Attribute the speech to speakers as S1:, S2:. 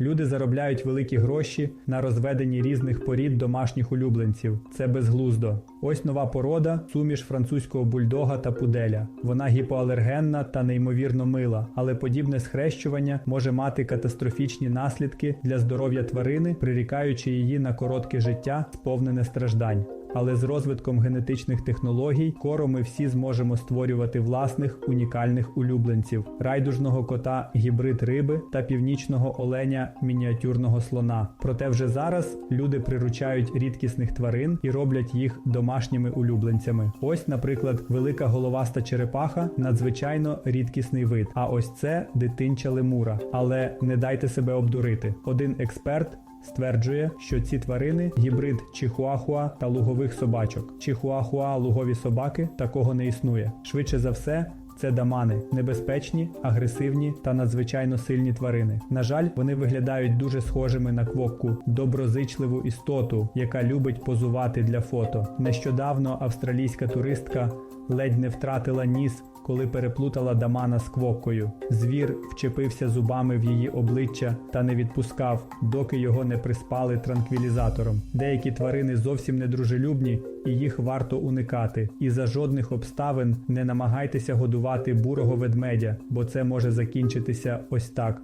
S1: Люди заробляють великі гроші на розведенні різних порід домашніх улюбленців. Це безглуздо. Ось нова порода суміш французького бульдога та пуделя. Вона гіпоалергенна та неймовірно мила, але подібне схрещування може мати катастрофічні наслідки для здоров'я тварини, прирікаючи її на коротке життя, сповнене страждань. Але з розвитком генетичних технологій скоро ми всі зможемо створювати власних унікальних улюбленців, райдужного кота гібрид риби та північного оленя мініатюрного слона. Проте вже зараз люди приручають рідкісних тварин і роблять їх домашніми улюбленцями. Ось, наприклад, велика головаста черепаха надзвичайно рідкісний вид. А ось це дитинча лемура. Але не дайте себе обдурити. Один експерт стверджує, що ці тварини гібрид чихуахуа та лугових собачок. Чихуахуа лугові собаки такого не існує. Швидше за все. Це дамани небезпечні, агресивні та надзвичайно сильні тварини. На жаль, вони виглядають дуже схожими на квокку, доброзичливу істоту, яка любить позувати для фото. Нещодавно австралійська туристка ледь не втратила ніс, коли переплутала дамана з квоккою. Звір вчепився зубами в її обличчя та не відпускав, доки його не приспали транквілізатором. Деякі тварини зовсім недружелюбні, і їх варто уникати. І за жодних обставин не намагайтеся годувати бурого ведмедя, бо це може закінчитися ось так.